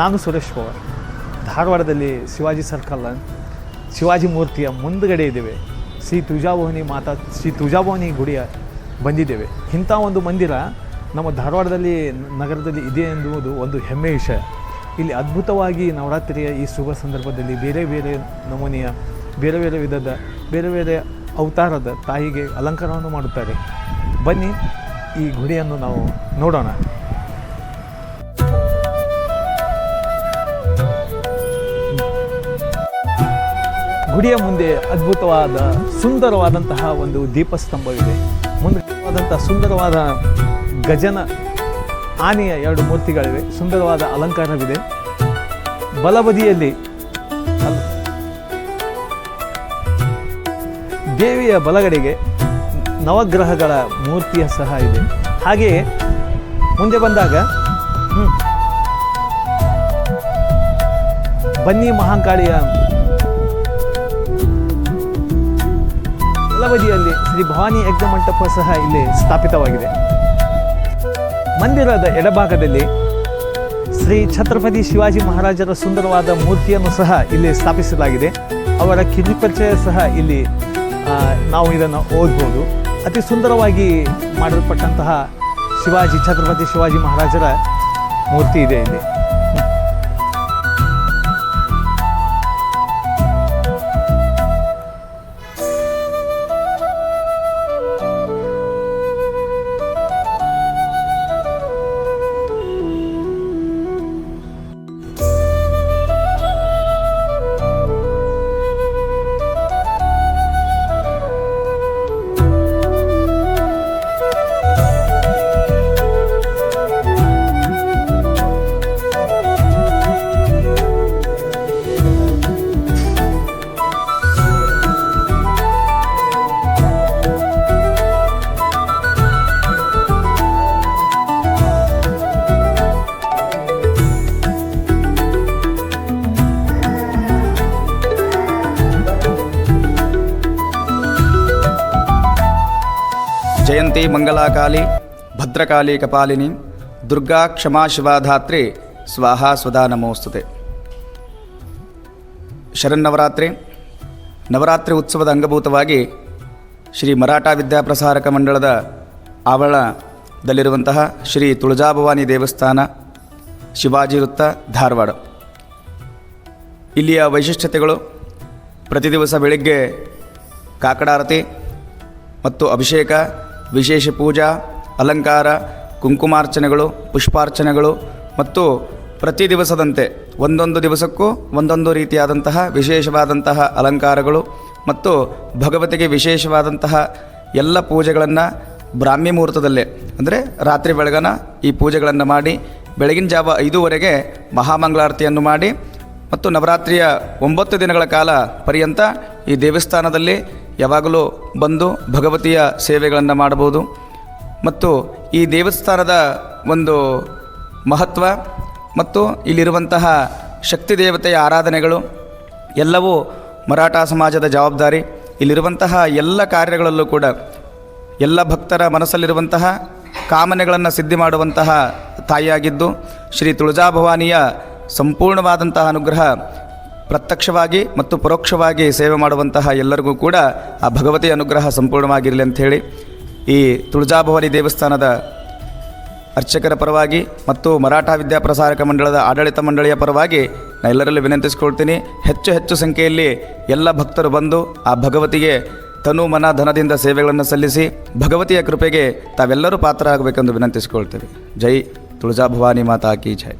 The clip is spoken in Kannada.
ನಾನು ಸುರೇಶ್ ಪವಾರ್ ಧಾರವಾಡದಲ್ಲಿ ಶಿವಾಜಿ ಸರ್ಕಲ್ ಶಿವಾಜಿ ಮೂರ್ತಿಯ ಮುಂದುಗಡೆ ಇದ್ದೇವೆ. ಶ್ರೀ ತುಳಜಾಭವಾನಿ ಮಾತಾ, ಶ್ರೀ ತುಳಜಾಭವಾನಿ ಗುಡಿಯ ಬಂದಿದ್ದೇವೆ. ಇಂಥ ಒಂದು ಮಂದಿರ ನಮ್ಮ ಧಾರವಾಡದಲ್ಲಿ, ನಗರದಲ್ಲಿ ಇದೆ ಎನ್ನುವುದು ಒಂದು ಹೆಮ್ಮೆ ವಿಷಯ. ಇಲ್ಲಿ ಅದ್ಭುತವಾಗಿ ನವರಾತ್ರಿಯ ಈ ಶುಭ ಸಂದರ್ಭದಲ್ಲಿ ಬೇರೆ ಬೇರೆ ನಮೂನೆಯ, ಬೇರೆ ಬೇರೆ ವಿಧದ, ಬೇರೆ ಬೇರೆ ಅವತಾರದ ತಾಯಿಗೆ ಅಲಂಕಾರವನ್ನು ಮಾಡುತ್ತಾರೆ. ಬನ್ನಿ, ಈ ಗುಡಿಯನ್ನು ನಾವು ನೋಡೋಣ. ಗುಡಿಯ ಮುಂದೆ ಅದ್ಭುತವಾದ, ಸುಂದರವಾದಂತಹ ಒಂದು ದೀಪಸ್ತಂಭವಿದೆ. ಮುಂದೆ ಸುಂದರವಾದ ಗಜನ ಆನೆಯ ಎರಡು ಮೂರ್ತಿಗಳಿವೆ. ಸುಂದರವಾದ ಅಲಂಕಾರವಿದೆ. ಬಲಬದಿಯಲ್ಲಿ ದೇವಿಯ ಬಲಗಡೆಗೆ ನವಗ್ರಹಗಳ ಮೂರ್ತಿಯ ಸಹ ಇದೆ. ಹಾಗೆಯೇ ಮುಂದೆ ಬಂದಾಗ ಬನ್ನಿ ಮಹಾಕಾಳಿಯ ಬಲಬದಿಯಲ್ಲಿ ಶ್ರೀ ಭವಾನಿ ಯಜ್ಞ ಮಂಟಪ ಸಹ ಇಲ್ಲಿ ಸ್ಥಾಪಿತವಾಗಿದೆ. ಮಂದಿರದ ಎಡಭಾಗದಲ್ಲಿ ಶ್ರೀ ಛತ್ರಪತಿ ಶಿವಾಜಿ ಮಹಾರಾಜರ ಸುಂದರವಾದ ಮೂರ್ತಿಯನ್ನು ಸಹ ಇಲ್ಲಿ ಸ್ಥಾಪಿಸಲಾಗಿದೆ. ಅವರ ಕಿರುಪರಿಚಯ ಸಹ ಇಲ್ಲಿ ನಾವು ಇದನ್ನು ಓದ್ಬೋದು. ಅತಿ ಸುಂದರವಾಗಿ ಮಾಡಲ್ಪಟ್ಟಂತಹ ಶಿವಾಜಿ, ಛತ್ರಪತಿ ಶಿವಾಜಿ ಮಹಾರಾಜರ ಮೂರ್ತಿ ಇದೆ ಇಲ್ಲಿ. ಜಯಂತಿ ಮಂಗಲಾಕಾಲಿ ಭದ್ರಕಾಳಿ ಕಪಾಲಿನಿ, ದುರ್ಗಾ ಕ್ಷಮಾ ಶಿವಾಧಾತ್ರಿ, ಸ್ವಾಹ ಸ್ವದಾ ನಮೋಸ್ತುತೆ. ಶರನ್ನವರಾತ್ರಿ. ನವರಾತ್ರಿ ಉತ್ಸವದ ಅಂಗಭೂತವಾಗಿ ಶ್ರೀ ಮರಾಠ ವಿದ್ಯಾಪ್ರಸಾರಕ ಮಂಡಳದ ಆವರಣದಲ್ಲಿರುವಂತಹ ಶ್ರೀ ತುಳಜಾಭವಾನಿ ದೇವಸ್ಥಾನ, ಶಿವಾಜಿ ವೃತ್ತ, ಧಾರವಾಡ. ಇಲ್ಲಿಯ ವೈಶಿಷ್ಟ್ಯತೆಗಳು, ಪ್ರತಿ ದಿವಸ ಬೆಳಿಗ್ಗೆ ಕಾಕಡಾರತಿ ಮತ್ತು ಅಭಿಷೇಕ ವಿಶೇಷ ಪೂಜಾ, ಅಲಂಕಾರ, ಕುಂಕುಮಾರ್ಚನೆಗಳು, ಪುಷ್ಪಾರ್ಚನೆಗಳು ಮತ್ತು ಪ್ರತಿ ದಿವಸದಂತೆ ಒಂದೊಂದು ದಿವಸಕ್ಕೂ ಒಂದೊಂದು ರೀತಿಯಾದಂತಹ ವಿಶೇಷವಾದಂತಹ ಅಲಂಕಾರಗಳು ಮತ್ತು ಭಗವತಿಗೆ ವಿಶೇಷವಾದಂತಹ ಎಲ್ಲ ಪೂಜೆಗಳನ್ನು ಬ್ರಾಹ್ಮಿ ಮುಹೂರ್ತದಲ್ಲೇ, ಅಂದರೆ ರಾತ್ರಿ ಬೆಳಗನ ಈ ಪೂಜೆಗಳನ್ನು ಮಾಡಿ, ಬೆಳಗಿನ ಜಾವ ಐದೂವರೆಗೆ ಮಹಾಮಂಗಳಾರತಿಯನ್ನು ಮಾಡಿ ಮತ್ತು ನವರಾತ್ರಿಯ ಒಂಬತ್ತು ದಿನಗಳ ಕಾಲ ಪರ್ಯಂತ ಈ ದೇವಸ್ಥಾನದಲ್ಲಿ ಯಾವಾಗಲೂ ಬಂದು ಭಗವತಿಯ ಸೇವೆಗಳನ್ನು ಮಾಡಬಹುದು. ಮತ್ತು ಈ ದೇವಸ್ಥಾನದ ಒಂದು ಮಹತ್ವ ಮತ್ತು ಇಲ್ಲಿರುವಂತಹ ಶಕ್ತಿ ದೇವತೆಯ ಆರಾಧನೆಗಳು ಎಲ್ಲವೂ ಮರಾಠ ಸಮಾಜದ ಜವಾಬ್ದಾರಿ. ಇಲ್ಲಿರುವಂತಹ ಎಲ್ಲ ಕಾರ್ಯಗಳಲ್ಲೂ ಕೂಡ ಎಲ್ಲ ಭಕ್ತರ ಮನಸ್ಸಲ್ಲಿರುವಂತಹ ಕಾಮನೆಗಳನ್ನು ಸಿದ್ಧಿ ಮಾಡುವಂತಹ ತಾಯಿಯಾಗಿದ್ದು ಶ್ರೀ ತುಳಜಾಭವಾನಿಯ ಸಂಪೂರ್ಣವಾದಂತಹ ಅನುಗ್ರಹ ಪ್ರತ್ಯಕ್ಷವಾಗಿ ಮತ್ತು ಪರೋಕ್ಷವಾಗಿ ಸೇವೆ ಮಾಡುವಂತಹ ಎಲ್ಲರಿಗೂ ಕೂಡ ಆ ಭಗವತಿ ಅನುಗ್ರಹ ಸಂಪೂರ್ಣವಾಗಿರಲಿ ಅಂಥೇಳಿ ಈ ತುಳಜಾಭವಾನಿ ದೇವಸ್ಥಾನದ ಅರ್ಚಕರ ಪರವಾಗಿ ಮತ್ತು ಮರಾಠ ವಿದ್ಯಾಪ್ರಸಾರಕ ಮಂಡಳದ ಆಡಳಿತ ಮಂಡಳಿಯ ಪರವಾಗಿ ನಾನು ಎಲ್ಲರಲ್ಲೂ ವಿನಂತಿಸಿಕೊಳ್ತೀನಿ. ಹೆಚ್ಚು ಹೆಚ್ಚು ಸಂಖ್ಯೆಯಲ್ಲಿ ಎಲ್ಲ ಭಕ್ತರು ಬಂದು ಆ ಭಗವತಿಗೆ ತನು ಮನ ಧನದಿಂದ ಸೇವೆಗಳನ್ನು ಸಲ್ಲಿಸಿ ಭಗವತಿಯ ಕೃಪೆಗೆ ತಾವೆಲ್ಲರೂ ಪಾತ್ರ ಆಗಬೇಕೆಂದು ವಿನಂತಿಸಿಕೊಳ್ತೇವೆ. ಜೈ ತುಳಜಾಭವಾನಿ ಮಾತಾ ಕಿ ಜೈ.